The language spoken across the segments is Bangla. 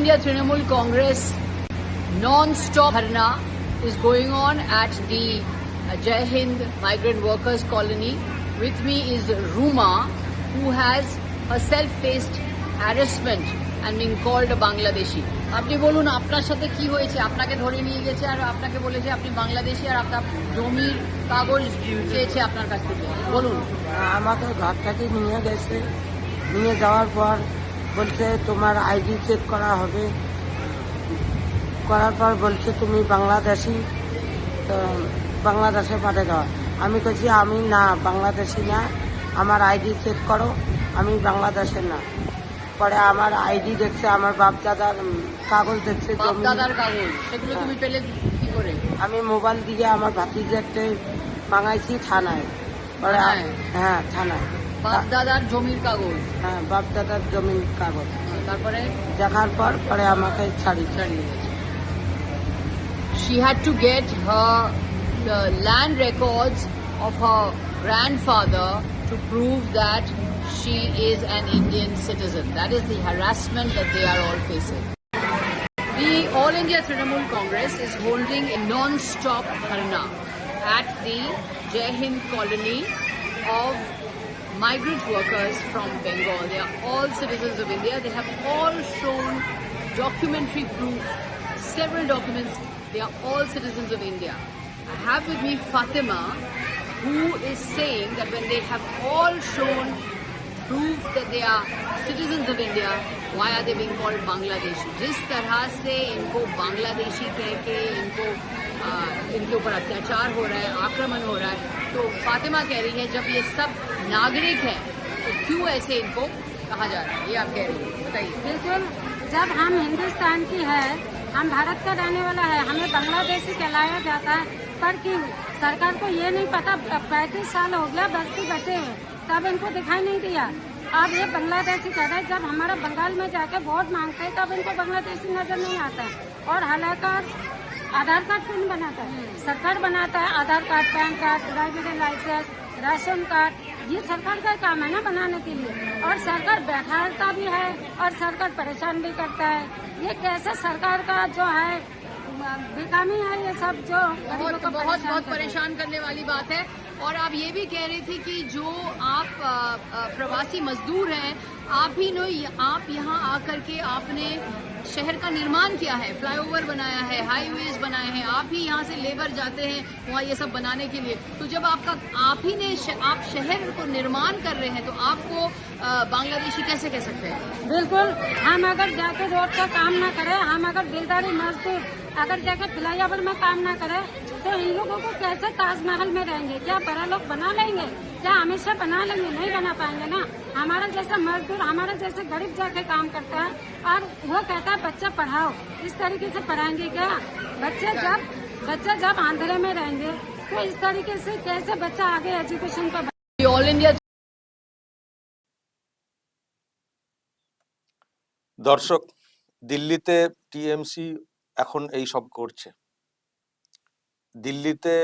India Trinamool Congress non-stop dharna is going on at the uh, Jai Hind Migrant Workers Colony. With me is Ruma, who has herself faced harassment and being called a Bangladeshi. আপনি বলুন আপনার সাথে কি হয়েছে আপনাকে ধরে নিয়ে গেছে আর আপনাকে বলেছে আপনি বাংলাদেশি আর আপনার জমির কাগজ চেয়েছে আপনার কাছ থেকে বলুন আমাকে ঘর থেকে নিয়ে গেছে নিয়ে যাওয়ার পর বলছে তোমার আইডি চেক করা হবে। করার পর বলছে তুমি বাংলাদেশি। তো বাংলাদেশে পাঠিয়ে দেওয়া আমি বলছি আমি না বাংলাদেশি না। আমার আইডি চেক করো আমি বাংলাদেশের না। পরে আমার আইডি দেখছে আমার বাপ দাদার কাগজ দেখছে জমি দাদার কাগজ সেগুলো তুমি পেলে কি করে? আমি মোবাইল দিয়ে আমার ভাতিজাতে মাঙাইছি থানায়। পরে হ্যাঁ থানায়। বাপ দাদার জমির কাগজ হ্যাঁ বাপ দাদার জমির কাগজ তারপরে দেখার পর পরে আমাকে ছাড়ি ছাড়িয়ে গেছে she had to get her the land records of her grandfather to prove that she is an Indian citizen. That is the harassment that they are all facing. The All India Trinamool Congress is holding a non-stop dharna at the Jai Hind colony of migrant workers from Bengal. They are all citizens of India. They have all shown documentary proof, several documents. They are all citizens of India. I have with me Fatima, who is saying that when they have all shown proof that they are citizens of India, why are they being called Bangladeshi? जिस तरह से इनको बांग्लादेशी कह के इनको इनके ऊपर अत्याचार हो रहा है, आक्रमण हो रहा है तो फातिमा कह रही है, जब ये सब नागरिक है तो क्यों ऐसे इनको कहा जा रहा है? ये आप कह रही है, बताइए। बिल्कुल, जब हम हिंदुस्तान की है, हम भारत का रहने वाला है, हमें बांग्लादेशी कहलाया जाता है, पर क्यों सरकार को ये नहीं पता पैंतीस साल हो गया, बस्ती बचे हैं, तब इनको दिखाई नहीं दिया। अब ये बांग्लादेशी कह रहे हैं जब हमारा बंगाल में जाके वोट मांगते हैं तब इनको बांग्लादेशी नज़र नहीं आता है। और हालाँकि आधार कार्ड कौन बनाता है? सरकार बनाता है Aadhaar card PAN card driving licence ration card ये सरकार का काम है ना बनाने के लिए। और सरकार बैठाता भी है और सरकार परेशान भी करता है। ये कैसे सरकार का जो है बेकामी है ये सब जो बहुत बहुत बहुत। परेशान करने वाली बात है। और आप ये भी कह रहे थे कि जो आप प्रवासी मजदूर हैं, आप ही नो आप यहाँ आकर के आपने शहर का निर्माण किया है, फ्लाईओवर बनाया है, हाईवेज बनाए हैं, आप ही यहाँ से लेबर जाते हैं वहाँ ये सब बनाने के लिए। तो जब आपका, आप ही ने आप शहर को निर्माण कर रहे हैं तो आपको बांग्लादेशी कैसे कह सकते हैं? बिल्कुल, हम अगर जाके रोड का काम ना करें, हम अगर दिलदारी मजदूर, अगर जाके फ्लाईओवर में काम ना करें तो इन लोगों को कैसे ताजमहल में रहेंगे क्या बड़ा लोग बना लेंगे क्या हमेशा बना लेंगे नहीं बना पाएंगे ना हमारा जैसा मजदूर हमारा जैसे गरीब जाके काम करता है और वो कहता है बच्चा पढ़ाओ इस तरीके से पढ़ाएंगे क्या बच्चे जब बच्चा जब आंधेरे में रहेंगे तो इस तरीके से कैसे बच्चा आगे एजुकेशन को ऑल इंडिया দর্শক দিল্লিতে টিএমসি এখন এই সব করছে দিল্লিতে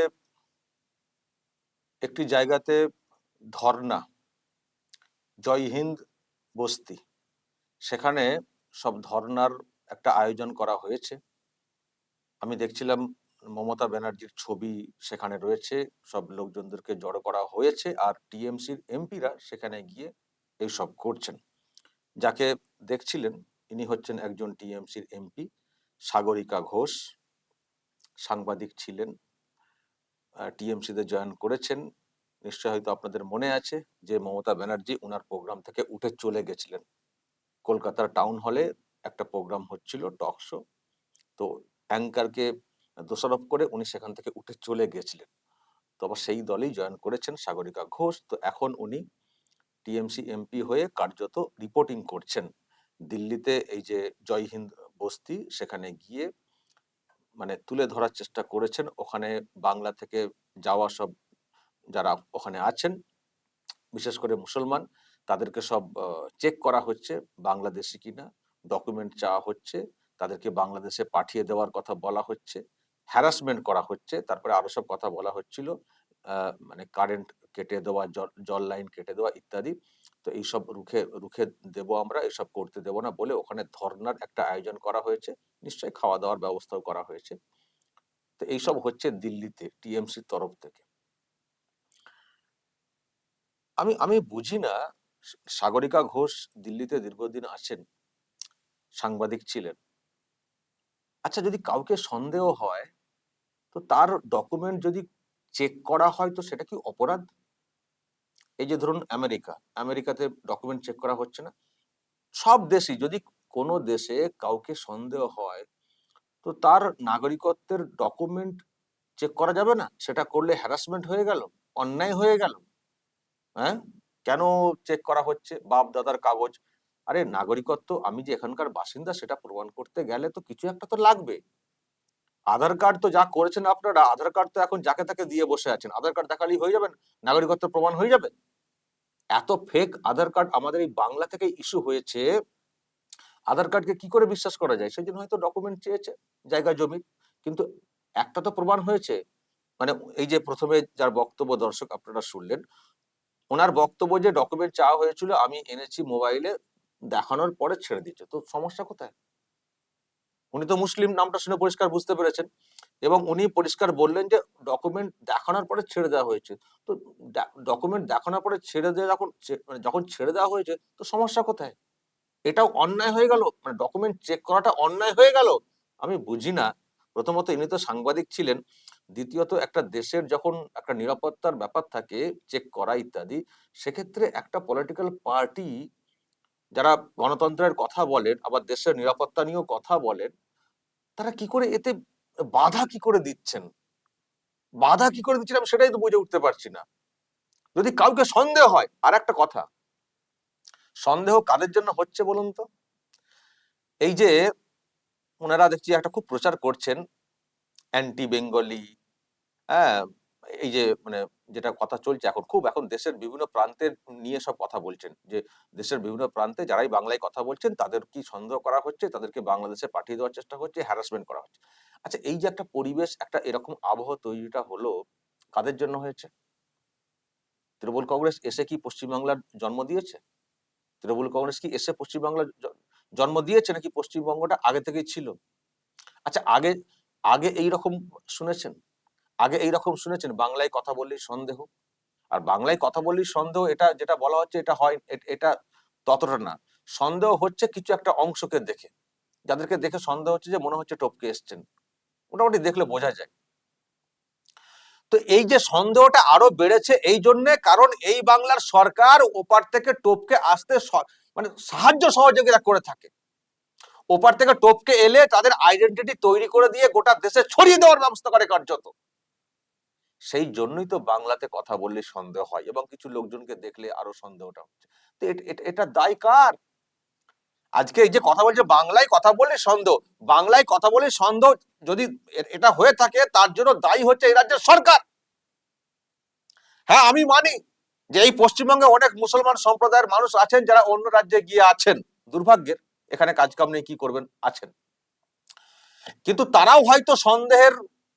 একটি জায়গাতে ধর্না জয় হিন্দ বস্তি, সেখানে সব ধর্নার একটা আয়োজন করা হয়েছে। আমি দেখছিলাম মমতা ব্যানার্জির ছবি সেখানে রয়েছে, সব লোকজনদেরকে জড়ো করা হয়েছে আর টিএমসির এমপিরা সেখানে গিয়ে এইসব করছেন। যাকে দেখছিলেন, ইনি হচ্ছেন একজন টিএমসির এমপি, সাগরিকা ঘোষ। সাংবাদিক ছিলেন টিএমসিতে জয়েন করেছেন। নিশ্চয় হয়তো আপনাদের মনে আছে যে মমতা ব্যানার্জি ওনার প্রোগ্রাম থেকে উঠে চলে গেছিলেন। কলকাতার টাউন হলে একটা প্রোগ্রাম হচ্ছিল টক শো। তো অ্যাঙ্কারকে দোষারোপ করে উনি সেখান থেকে উঠে চলে গেছিলেন। তো আবার সেই দলেই জয়েন করেছেন সাগরিকা ঘোষ। তো এখন উনি টিএমসি এমপি হয়ে কার্যত রিপোর্টিং করছেন। দিল্লিতে এই যে জয় হিন্দ বস্তি, সেখানে গিয়ে মানে তুলে ধরার চেষ্টা করেছেন। ওখানে বাংলা থেকে যাওয়া সব যারা ওখানে আছেন, বিশেষ করে মুসলমান, তাদেরকে সব চেক করা হচ্ছে, বাংলাদেশি কিনা ডকুমেন্ট চাওয়া হচ্ছে, তাদেরকে বাংলাদেশে পাঠিয়ে দেওয়ার কথা বলা হচ্ছে হ্যারাসমেন্ট করা হচ্ছে, তারপরে আরও সব কথা বলা হচ্ছিল। মানে কারেন্ট কেটে দেওয়া জল- লাইন কেটে দেওয়া ইত্যাদি তো এইসব রুখে রুখে দেব আমরা এসব করতে দেব না বলে ওখানে ধর্নার একটা আয়োজন করা হয়েছে। নিশ্চয়ই খাওয়া দাওয়ার ব্যবস্থাও করা হয়েছে। তো এইসব হচ্ছে দিল্লিতে টিএমসির তরফ থেকে। আমি আমি বুঝি না সাগরিকা ঘোষ দিল্লিতে দীর্ঘদিন আছেন সাংবাদিক ছিলেন। আচ্ছা যদি কাউকে সন্দেহ হয় তো তার ডকুমেন্ট যদি চেক করা হয় তো সেটা কি অপরাধ? এই যে ধরুন আমেরিকা, আমেরিকাতে ডকুমেন্ট চেক করা হচ্ছে না। সব দেশই, যদি কোনো দেশে কাউকে সন্দেহ হয়, তো তার নাগরিকত্বের ডকুমেন্ট চেক করা যাবে না। সেটা করলে হ্যারাসমেন্ট হয়ে গেল, অন্যায় হয়ে গেল। হ্যাঁ? কেন চেক করা হচ্ছে? বাপ দাদার কাগজ। আরে নাগরিকত্ব, আমি যে এখানকার বাসিন্দা, সেটা প্রমাণ করতে গেলে তো কিছু একটা তো লাগবে। আধার কার্ড তো যা করেছেন আপনারা, আধার কার্ড তো এখন যাকে তাকে দিয়ে বসে আছেন। আধার কার্ড দেখালেই হয়ে যাবেন, নাগরিকত্ব প্রমাণ হয়ে যাবে। এত ফেক আধার কার্ড আমাদের এই বাংলা থেকে ইস্যু হয়েছে। আধার কার্ডকে কি করে বিশ্বাস করা যায়? সেই জন্য হয়তো ডকুমেন্ট চেয়েছে, জায়গা জমি। কিন্তু একটা তো প্রমাণ হয়েছে। মানে এই যে প্রথমে যার বক্তব্য দর্শক আপনারা শুনলেন, ওনার বক্তব্য যে ডকুমেন্ট চাওয়া হয়েছিল, আমি এনেছি মোবাইলে দেখানোর পরে ছেড়ে দিচ্ছে তো সমস্যা কোথায়? উনি তো মুসলিম, নামটা শুনে পরিষ্কার বুঝতে পেরেছেন। এবং উনি পরিষ্কার বললেন যে ডকুমেন্ট দেখানোর পরে ছেড়ে দেওয়া হয়েছে। তো ডকুমেন্ট দেখানোর পরে ছেড়ে দেওয়া যখন মানে যখন ছেড়ে দেওয়া হয়েছে, তো সমস্যা কোথায়? এটাও অন্যায় হয়ে গেল? মানে ডকুমেন্ট চেক করাটা অন্যায় হয়ে গেল? আমি বুঝি না। প্রথমত ইনি তো সাংবাদিক ছিলেন। দ্বিতীয়ত একটা দেশের যখন একটা নিরাপত্তার ব্যাপার থাকে চেক করা ইত্যাদি, সেক্ষেত্রে একটা পলিটিক্যাল পার্টি যারা গণতন্ত্রের কথা বলেন, আবার দেশের নিরাপত্তা নিয়েও কথা বলেন তারা কি করে এতে বাধা কি করে দিচ্ছেন? বাধা কি করে দিচ্ছেন আমি সেটাই তো বুঝে উঠতে পারছি না। যদি কাউকে সন্দেহ হয় আর একটা কথা। সন্দেহ কাদের জন্য হচ্ছে বলুন তো? এই যে ওনারা দেখছি একটা খুব প্রচার করছেন অ্যান্টি বেঙ্গলি হ্যাঁ এই যে মানে যেটা কথা চলছে এখন, খুব এখন দেশের বিভিন্ন প্রান্তের নিয়ে সব কথা বলছেন যে দেশের বিভিন্ন প্রান্তে যারাই বাংলায় কথা বলছেন তাদের কি সন্দেহ করা হচ্ছে? তাদেরকে বাংলাদেশে পাঠিয়ে দেওয়ার চেষ্টা হচ্ছে হ্যারাসমেন্ট করা হচ্ছে। আচ্ছা এই যে একটা পরিবেশ, একটা এরকম আবহ তৈরিটা হলো, কাদের জন্য হয়েছে? তৃণমূল কংগ্রেস এসে কি পশ্চিমবাংলার জন্ম দিয়েছে? তৃণমূল কংগ্রেস কি এসে পশ্চিমবাংলার জন্ম দিয়েছে নাকি পশ্চিমবঙ্গটা আগে থেকেই ছিল? আচ্ছা আগে আগে এই রকম শুনেছেন? আগে এই রকম শুনেছেন, বাংলায় কথা বললেই সন্দেহ? আর বাংলায় কথা বললেই সন্দেহ, এটা যেটা বলা হচ্ছে এটা হয় এটা ততটা না। সন্দেহ হচ্ছে কিছু একটা অংশকে দেখে। যাদেরকে দেখে সন্দেহ হচ্ছে যে মনে হচ্ছে টপকে এসছেন। মোটামুটি দেখলে বোঝা যায়। তো এই যে সন্দেহটা আরও বেড়েছে, এই জন্যে কারণ এই বাংলার সরকার ওপার থেকে টপকে আসতে মানে সাহায্য সহযোগিতা করে থাকে। ওপার থেকে টপকে এলে তাদের আইডেন্টিটি তৈরি করে দিয়ে গোটা দেশে ছড়িয়ে দেওয়ার ব্যবস্থা করে কার্যত। সেই জন্যই তো বাংলাতে কথা বললে সন্দেহ হয় এবং কিছু লোকজনকে দেখলে আরও সন্দেহটা হচ্ছে। তো এট- দায় কার? আজকে এই যে কথা বলছে, বাংলায় কথা বললে সন্দেহ, বাংলায় কথা বলে সন্দেহ যদি এটা হয়ে থাকে, তার জন্য দায়ী হচ্ছে এই রাজ্যের সরকার। হ্যাঁ আমি মানি যে এই পশ্চিমবঙ্গে অনেক মুসলমান সম্প্রদায়ের মানুষ আছেন যারা অন্য রাজ্যে গিয়ে আছেন। দুর্ভাগ্যের, এখানে কাজ কাম নেই, কি করবেন? আছেন। কিন্তু তারাও হয়তো সন্দেহের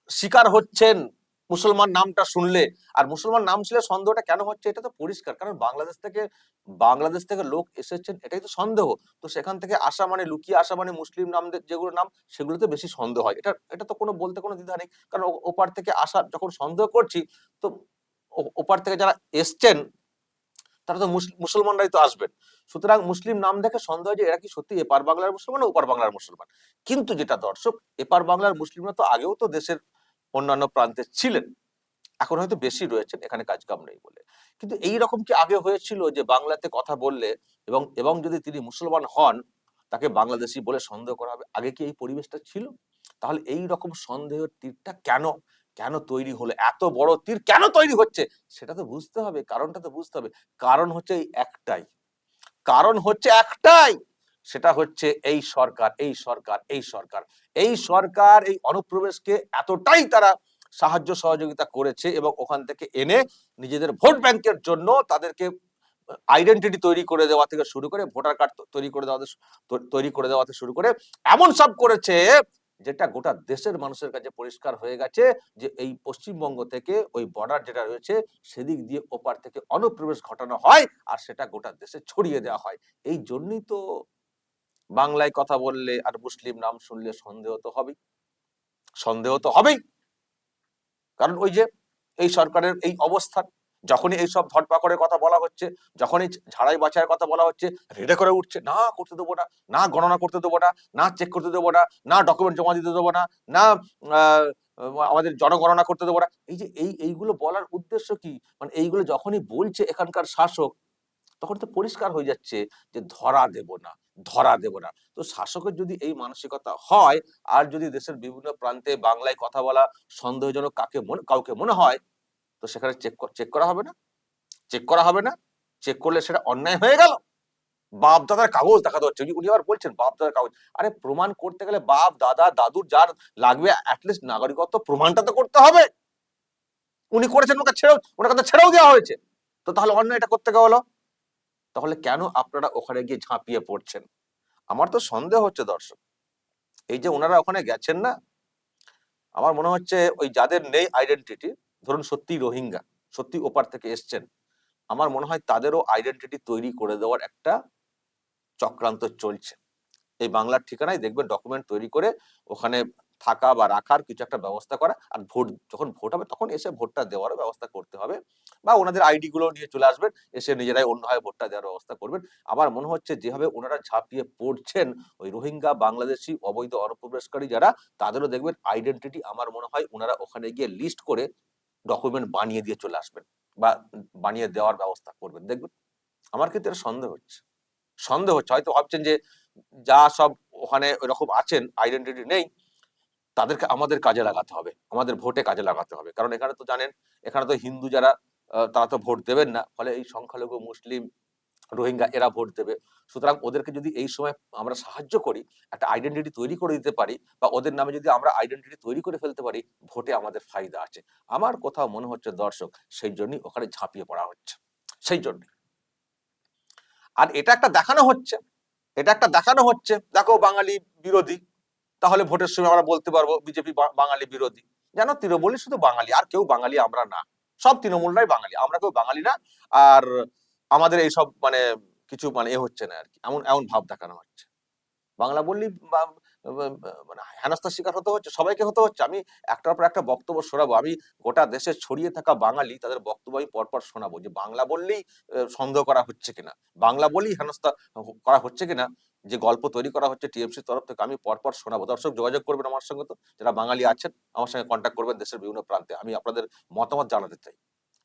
শিকার হচ্ছেন। মুসলমান নামটা শুনলে, আর মুসলমান নাম শুনলে সন্দেহটা কেন হচ্ছে? এটা তো পরিষ্কার, কারণ বাংলাদেশ থেকে বাংলাদেশ থেকে লোক এসেছেন, এটাই তো সন্দেহ। তো সেখান থেকে আসা মানে লুকিয়ে আসা মানে মুসলিম নাম যেগুলো নাম, সেগুলোতে বেশি সন্দেহ হয়। এটা এটা তো কোনো, বলতে কোনো দ্বিধা নেই, কারণ ওপার থেকে আসা, যখন সন্দেহ করছি, তো ওপার থেকে যারা এসছেন, তারা তো মুস- মুসলমানরাই তো আসবেন। সুতরাং মুসলিম নাম দেখে সন্দেহ যে এরা কি সত্যি এপার বাংলার মুসলমান ওপার বাংলার মুসলমান? কিন্তু যেটা দর্শক, এপার বাংলার মুসলিমরা তো আগেও তো দেশের অন্যান্য প্রান্তে ছিলেন। এখন হয়তো বেশি রয়েছেন, এখানে কাজ কাম নেই বলে। কিন্তু এই রকম কি আগে হয়েছিল যে বাংলাতে কথা বললে এবং এবং যদি তিনি মুসলমান হন, তাকে বাংলাদেশি বলে সন্দেহ করা হবে? আগে কি এই পরিবেশটা ছিল? তাহলে এই রকম সন্দেহের তীরটা কেন কেন তৈরি হলো? এত বড় তীর কেন তৈরি হচ্ছে? সেটা তো বুঝতে হবে, কারণটা তো বুঝতে হবে। কারণ হচ্ছে এই একটাই। কারণ হচ্ছে একটাই! সেটা হচ্ছে এই সরকার এই সরকার এই সরকার। এই সরকার, এই অনুপ্রবেশকে এতটাই তারা সাহায্য সহযোগিতা করেছে এবং ওখান থেকে এনে নিজেদের ভোট ব্যাংকের জন্য তাদেরকে আইডেন্টিটি তৈরি করে দেওয়া থেকে শুরু করে ভোটার কার্ড তৈরি করে দেওয়া তৈরি করে দেওয়া শুরু করে এমন সব করেছে যেটা গোটা দেশের মানুষের কাছে পরিষ্কার হয়ে গেছে যে এই পশ্চিমবঙ্গ থেকে ওই বর্ডার যেটা রয়েছে সেদিক দিয়ে ওপার থেকে অনুপ্রবেশ ঘটানো হয় আর সেটা গোটা দেশে ছড়িয়ে দেওয়া হয়। এই জন্যই তো বাংলায় কথা বললে আর মুসলিম নাম শুনলে সন্দেহ তো হবেই। সন্দেহ তো হবেই। কারণ ওই যে এই সরকারের এই অবস্থান যখনই এই সব ধরপাকড়ের কথা বলা হচ্ছে, যখনই ঝাড়াই বাছাইয়ের কথা বলা হচ্ছে, রেডে করে উঠছে, না করতে দেবো না না গণনা করতে দেবো না না চেক করতে দেবো না না ডকুমেন্ট জমা দিতে দেবো না না আমাদের জনগণনা করতে দেবো না। এই যে এই, এইগুলো বলার উদ্দেশ্য কি? মানে এইগুলো যখনই বলছে এখানকার শাসক, তখন তো পরিষ্কার হয়ে যাচ্ছে যে ধরা দেব না ধরা দেব না। তো শাসকের যদি এই মানসিকতা হয়, আর যদি দেশের বিভিন্ন প্রান্তে বাংলায় কথা বলা সন্দেহজনক কাকে মনে, কাউকে মনে হয়, তো সেখানে চেক চেক করা হবে না। চেক করা হবে না। চেক করলে সেটা অন্যায় হয়ে গেল। বাপ দাদার কাগজ দেখাতে হচ্ছে উনি- আবার বলছেন বাপ দাদার কাগজ। আরে প্রমাণ করতে গেলে বাপ, দাদা, দাদুর যার লাগবে অ্যাটলিস্ট নাগরিকত্ব প্রমাণটা তো করতে হবে। উনি করেছেন ওনাকে ছেড়েও, ওনাকে তো ছেড়েও দেওয়া হয়েছে। তো তাহলে অন্য অন্যায়টা করতে গেল? তাহলে কেন আপনারা ওখানে গিয়ে ঝাঁপিয়ে পড়ছেন? আমার তো সন্দেহ হচ্ছে দর্শক। এই যে ওনারা ওখানে গেছেন না, আমার মনে হচ্ছে ওই যাদের নেই আইডেন্টিটি ধরুন সত্যি রোহিঙ্গা, সত্যি ওপার থেকে এসছেন, আমার মনে হয় তাদেরও আইডেন্টিটি তৈরি করে দেওয়ার একটা চক্রান্ত চলছে। এই বাংলার ঠিকানায় দেখবেন ডকুমেন্ট তৈরি করে ওখানে থাকা বা রাখার কিছু একটা ব্যবস্থা করা। আর ভোট, যখন ভোট হবে তখন এসে ভোটটা দেওয়ারও ব্যবস্থা করতে হবে বা ওনাদের আইডি গুলো নিয়ে চলে আসবেন, এসে নিজেরাই অন্যভাবে ভোটটা দেওয়ার ব্যবস্থা করবেন। আমার মনে হচ্ছে যেভাবে ওনারা ঝাঁপিয়ে পড়ছেন, ওই রোহিঙ্গা, বাংলাদেশি, অবৈধ, অনুপ্রবেশকারী যারা, তাদেরও দেখবেন আইডেন্টিটি আমার মনে হয় ওনারা ওখানে গিয়ে লিস্ট করে ডকুমেন্ট বানিয়ে দিয়ে চলে আসবেন বা বানিয়ে দেওয়ার ব্যবস্থা করবেন। দেখবেন আমার ক্ষেত্রে সন্দেহ হচ্ছে। সন্দেহ হচ্ছে। হয়তো ভাবছেন যে যা সব ওখানে ওইরকম আছেন আইডেন্টিটি নেই তাদেরকে আমাদের কাজে লাগাতে হবে, আমাদের ভোটে কাজে লাগাতে হবে। কারণ এখানে তো জানেন, এখানে তো হিন্দু যারা তারা তো ভোট দেবেন না, ফলে এই সংখ্যালঘু মুসলিম রোহিঙ্গা এরা ভোট দেবে। সুতরাং ওদেরকে যদি এই সময় আমরা সাহায্য করি, একটা আইডেন্টিটি তৈরি করে দিতে পারি বা ওদের নামে যদি আমরা আইডেন্টিটি তৈরি করে ফেলতে পারি, ভোটে আমাদের ফায়দা আছে। আমার কোথাও মনে হচ্ছে দর্শক, সেই জন্যই ওখানে ঝাঁপিয়ে পড়া হচ্ছে। সেই জন্য আর এটা একটা দেখানো হচ্ছে, এটা একটা দেখানো হচ্ছে। দেখো বাঙালি বিরোধী তাহলে ভোটের সময় আমরা বলতে পারব বিজেপি বাঙালি বিরোধী। জানো তৃণমূলই শুধু বাঙালি, আর কেউ বাঙালি আমরা না। সব তৃণমূলরাই বাঙালি, আমরা কেউ বাঙালি না। আর আমাদের এই সব মানে কিছু মানে এ হচ্ছে না আর কি। এমন এমন ভাব দেখানো হচ্ছে। বাংলা বললেই মানে হেনস্থার শিকার হতে হচ্ছে, সবাইকে হতে হচ্ছে। আমি একটার পর একটা বক্তব্য শোনাবো। আমি গোটা দেশে ছড়িয়ে থাকা বাঙালি, তাদের বক্তব্য আমি পরপর শোনাবো যে বাংলা বললেই সন্দেহ করা হচ্ছে কিনা? বাংলা বলেই হেনস্থা করা হচ্ছে কিনা? যে গল্প তৈরি করা হচ্ছে টিএমসির তরফ থেকে, আমি পরপর শোনাবো। দর্শক, যোগাযোগ করবেন আমার সঙ্গে তো। যারা বাঙালি আছেন, আমার সঙ্গে কন্ট্যাক্ট করবেন দেশের বিভিন্ন প্রান্তে। আমি আপনাদের মতামত জানাতে চাই।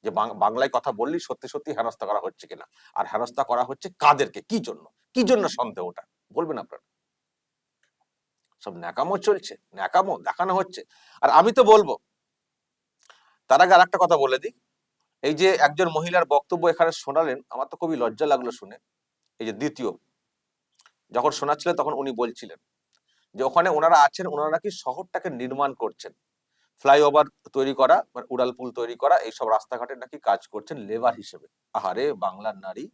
যে বাংলায় কথা বললেই সত্যি সত্যি হেনস্থা করা হচ্ছে কিনা? আর হেনস্থা করা হচ্ছে কাদেরকে? কি জন্য? কি জন্য সন্দেহটা বলবেন আপনারা। সব ন্যাকামো চলছে। ন্যাকামো, দেখানো হচ্ছে। আর আমি তো বলব, তার আগে আর একটা কথা বলে দিই। এই যে একজন মহিলার বক্তব্য এখানে শোনালেন, আমার তো খুবই লজ্জা লাগল শুনে। এই যে দ্বিতীয় যখন শোনাচ্ছিলেন তখন উনি বলছিলেন যে ওখানে ওনারা আছেন, ওনারা নাকি শহরটাকে নির্মাণ করছেন। ফ্লাইওভার তৈরি করা মানে উড়াল পুল তৈরি করা, এইসব রাস্তাঘাটে নাকি কাজ করছেন লেবার হিসেবে। আহারে, বাংলার নারী।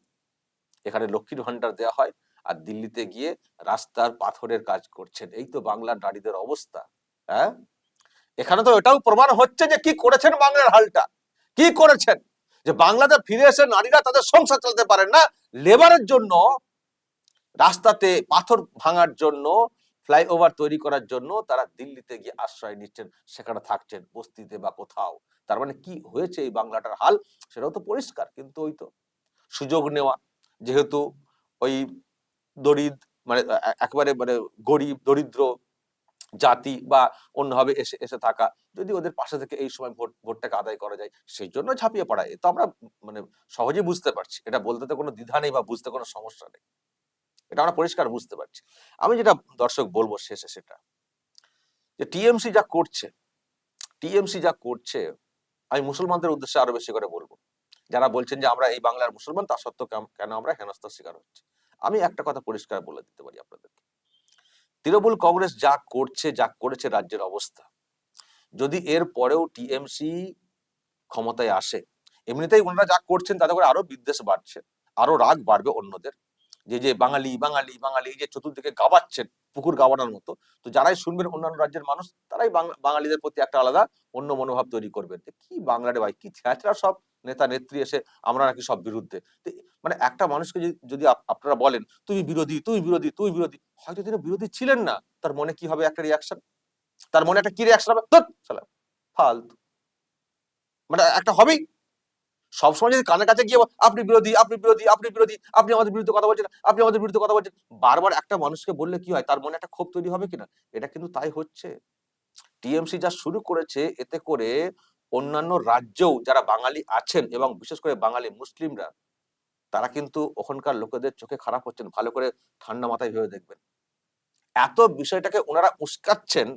এখানে লক্ষ্মীর ভান্ডার দেওয়া হয় আর দিল্লিতে গিয়ে রাস্তার পাথরের কাজ করছেন। এই তো বাংলার নারীদের অবস্থা হ্যাঁ? এখানে তো এটাও প্রমাণ হচ্ছে যে কি করেছেন বাংলার হালটা। কি করেছেন? যে বাংলাতে ফিরে এসে নারীরা তাদের সংসার চালাতে পারেন না। লেবারের জন্য রাস্তাতে পাথর ভাঙার জন্য, ফ্লাইওভার তৈরি করার জন্য তারা দিল্লিতে গিয়ে আশ্রয় নিচ্ছেন, সেখানে থাকছেন, বস্তিতে বা কোথাও। তার মানে কি হয়েছে এই বাংলাটার হাল? সেটাও তো পরিষ্কার, কিন্তু ওই তো সুযোগ নেওয়া। যেহেতু ওই দরিদ মানে একেবারে মানে গরিব, দরিদ্র জাতি বা অন্যভাবে এসে এসে থাকা, যদি ওদের পাশে থেকে এই সময় ভোট, ভোটটাকে আদায় করা যায়, সেই জন্য ঝাঁপিয়ে পড়া। এ তো আমরা মানে সহজেই বুঝতে পারছি। এটা বলতে তো কোনো দ্বিধা নেই বা বুঝতে কোনো সমস্যা নেই। এটা আমরা পরিষ্কার বুঝতে পারছি। আমি যেটা দর্শক বলব শেষে সেটা, যে টিএমসি যা করছে, টিএমসি যা করছে, আমি মুসলমানদের উদ্দেশ্যে আরও বেশি করে বলব। যারা বলছেন যে আমরা এই বাংলার মুসলমান, তা সত্ত্বেও কেন আমরা হেনস্থার শিকার হচ্ছে? আমি একটা কথা পরিষ্কার বলে দিতে পারি আপনাদেরকে। তৃণমূল কংগ্রেস যা করছে, যা করেছে রাজ্যের অবস্থা, যদি এর পরেও টিএমসি ক্ষমতায় আসে, এমনিতেই ওনারা যা করছেন তাতে করে আরও বিদ্বেষ বাড়ছে, আরও রাগ বাড়বে অন্যদের। যে যে বাঙালি বাঙালি বাঙালি এই যে চতুর্দিকে গাবাচ্ছেন পুকুর গাবানোর মতো, তো যারাই শুনবেন অন্যান্য রাজ্যের মানুষ, তারাই বাঙালিদের প্রতি একটা আলাদা অন্য মনোভাব তৈরি করবেন। কি বাংলারে ভাই, কি ছ্যাচরা সব নেতা, নেত্রী এসে আমরা নাকি সব বিরুদ্ধে? মানে একটা মানুষকে যদি আপনারা বলেন তুমি বিরোধী, তুই বিরোধী তুই বিরোধী হয়তো তিনি বিরোধী ছিলেন না। তার মনে কি হবে একটা রিয়াকশন তার মনে একটা কি রিয়াকশন হবে? ফালতু। মানে একটা হবেই। সবসময় যদি কানের কাছে গিয়ে আপনি বিরোধী আপনি বিরোধী আপনি বিরোধী, আপনি আমাদের বিরুদ্ধে কথা বলছেন আপনি আমাদের বিরুদ্ধে কথা বলছেন বারবার একটা মানুষকে বললে কি হয়, তার মনে একটা ক্ষোভ তৈরি হবে কিনা? এটা কিন্তু তাই হচ্ছে। টিএমসি যা শুরু করেছে, এতে করে অন্যান্য রাজ্যেও যারা বাঙালি আছেন এবং বিশেষ করে বাঙালি মুসলিমরা, তারা কিন্তু ওখানকার লোকেদের চোখে খারাপ হচ্ছেন। ভালো করে ঠান্ডা মাথায় ভেবে দেখবেন। এত বিষয়টাকে ওনারা উস্কাচ্ছেন,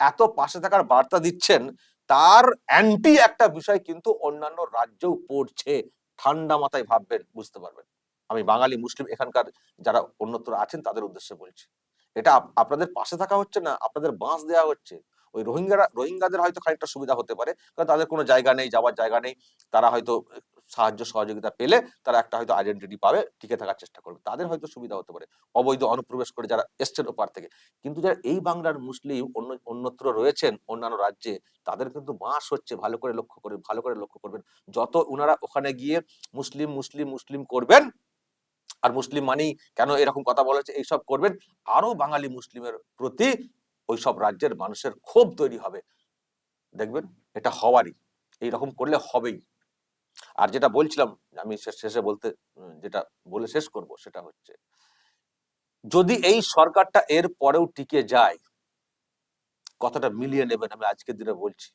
এত পাশে থাকার বার্তা দিচ্ছেন তার অ্যান্টি একটা বিষয় কিন্তু অন্যান্য রাজ্যেও পড়ছে। ঠান্ডা মাথায় ভাববেন, বুঝতে পারবেন। আমি বাঙালি, মুসলিম এখানকার যারা অন্যত্র আছেন, তাদের উদ্দেশ্যে বলছি। এটা আপনাদের পাশে থাকা হচ্ছে না, আপনাদের বাঁশ দেওয়া হচ্ছে। ওই রোহিঙ্গারা, রোহিঙ্গাদের হয়তো খানিকটা সুবিধা হতে পারে, কারণ তাদের কোনো জায়গা নেই, যাওয়ার জায়গা নেই। তারা হয়তো সাহায্য সহযোগিতা পেলে তারা একটা হয়তো আইডেন্টিটি পাবে, টিকে থাকার চেষ্টা করবে। তাদের হয়তো সুবিধা হতে পারে। অবৈধ অনুপ্রবেশ করে যারা এসছেন ওপার থেকে। কিন্তু যারা এই বাংলার মুসলিম অন্য, অন্যত্র রয়েছেন অন্যান্য রাজ্যে, তাদের কিন্তু বাঁশ হচ্ছে ভালো করে লক্ষ্য করে, ভালো করে লক্ষ্য করবেন। যত ওনারা ওখানে গিয়ে মুসলিম মুসলিম মুসলিম করবেন, আর মুসলিম মানেই কেন এরকম কথা বলা হচ্ছে, এইসব করবেন আরও বাঙালি মুসলিমের প্রতি ওই সব রাজ্যের মানুষের ক্ষোভ তৈরি হবে। দেখবেন, এটা হওয়ারই। এইরকম করলে হবেই। আর যেটা বলছিলাম আমি শেষে বলতে যেটা বলে শেষ করব সেটা হচ্ছে যদি এই সরকারটা এর পরেও টিকে যায় কথাটা মিলিয়ে নেবেন আমি আজকের দিনে বলছি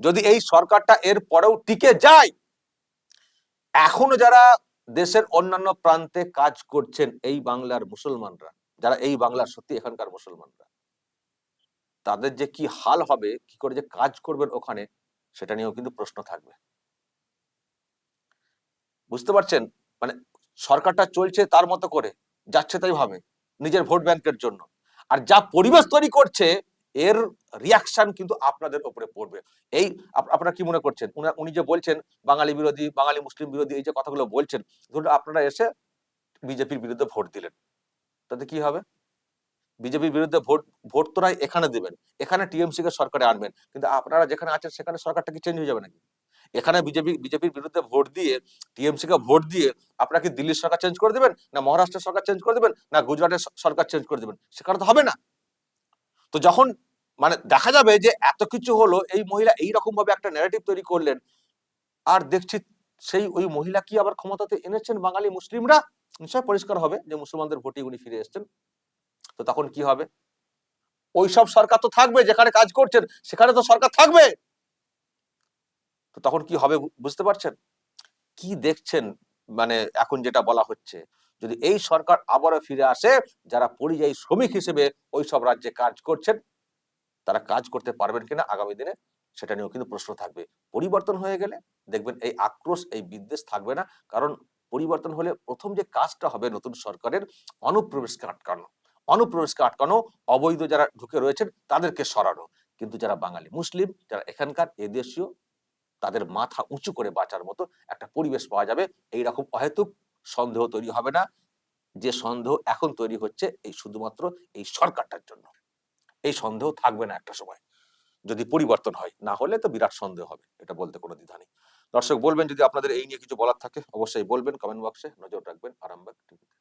যদি এই সরকারটা এর পরেও টিকে যায় এখনও যারা দেশের অন্যান্য প্রান্তে কাজ করছেন এই বাংলার মুসলমানরা যারা এই বাংলার সত্যি এখানকার মুসলমানরা তাদের যে কি হাল হবে কি করে যে কাজ করবেন ওখানে সেটা নিয়েও কিন্তু প্রশ্ন থাকবে। বুঝতে পারছেন? মানে সরকারটা চলছে তার মতো করে, যাচ্ছে তাই ভাবে, নিজের ভোট ব্যাংকের জন্য। আর যা পরিবেশ তৈরি করছে, এর রিয়াকশন কিন্তু আপনাদের উপরে পড়বে। এই আপনারা কি মনে করছেন? উনি যে বলছেন, বাঙালি বিরোধী, বাঙালি মুসলিম বিরোধী, এই যে কথাগুলো বলছেন, ধরুন আপনারা এসে বিজেপির বিরুদ্ধে ভোট দিলেন। তাতে কি হবে? বিজেপির বিরুদ্ধে ভোট ভোট তোরা এখানে দেবেন। এখানে টিএমসি কে সরকারে আনবেন। কিন্তু আপনারা যেখানে আছেন, সেখানে সরকারটা কি চেঞ্জ হয়ে যাবে নাকি? এখানে বিজেপি, বিজেপির বিরুদ্ধে ভোট দিয়ে, টিএমসি কে ভোট দিয়ে আপনারা কি দিল্লির সরকার চেঞ্জ করে দেবেন? না মহারাষ্ট্রের সরকার চেঞ্জ করে দেবেন? না গুজরাটের সরকার চেঞ্জ করে দেবেন? সেখানে তো হবে না। তো যখন মানে দেখা যাবে যে এত কিছু হলো, এই মহিলা এই রকম ভাবে একটা ন্যারেটিভ তৈরি করলেন, আর দেখছি সেই ওই মহিলা কি আবার ক্ষমতাতে এনেছেন বাঙালি মুসলিমরা? নিশ্চয় পরিষ্কার হবে যে মুসলমানদের ভোটে উনি ফিরে এসেছেন। তো তখন কি হবে? ওইসব সরকার তো থাকবে, যেখানে কাজ করছেন, সেখানে তো সরকার থাকবে। তো তখন কি হবে বুঝতে পারছেন? কি দেখছেন? মানে এখন যেটা বলা হচ্ছে, যদি এই সরকার আবারও ফিরে আসে, যারা পরিযায়ী শ্রমিক হিসেবে ওই সব রাজ্যে কাজ করছেন, তারা কাজ করতে পারবেন কিনা আগামী দিনে, সেটা নিয়েও কিন্তু প্রশ্ন থাকবে। পরিবর্তন হয়ে গেলে, দেখবেন এই আক্রোশ, এই বিদ্বেষ থাকবে না, কারণ পরিবর্তন হলে প্রথম যে কাজটা হবে নতুন সরকারের, অনুপ্রবেশকে আটকানো। অনুপ্রবেশকে আটকানো, অবৈধ যারা ঢুকে রয়েছেন, তাদেরকে সরানো। কিন্তু যারা বাঙালি, মুসলিম, যারা এখানকার এদেশীয় তাদের মাথা উঁচু করে বাঁচার মতো একটা পরিবেশ পাওয়া যাবে। এই রকম অহেতুক সন্দেহ তৈরি হবে না। যে সন্দেহ এখন তৈরি হচ্ছে এই শুধুমাত্র এই সরকারটার জন্য। এই সন্দেহ থাকবে না একটা সময়। যদি পরিবর্তন হয়, না হলে তো বিরাট সন্দেহ হবে। এটা বলতে কোনো দ্বিধা নেই। দর্শক, বলবেন যদি আপনাদের এই নিয়ে কিছু বলার থাকে, অবশ্যই বলবেন। কমেন্ট বক্সে নজর রাখবেন। আরামবাগ টিভিতে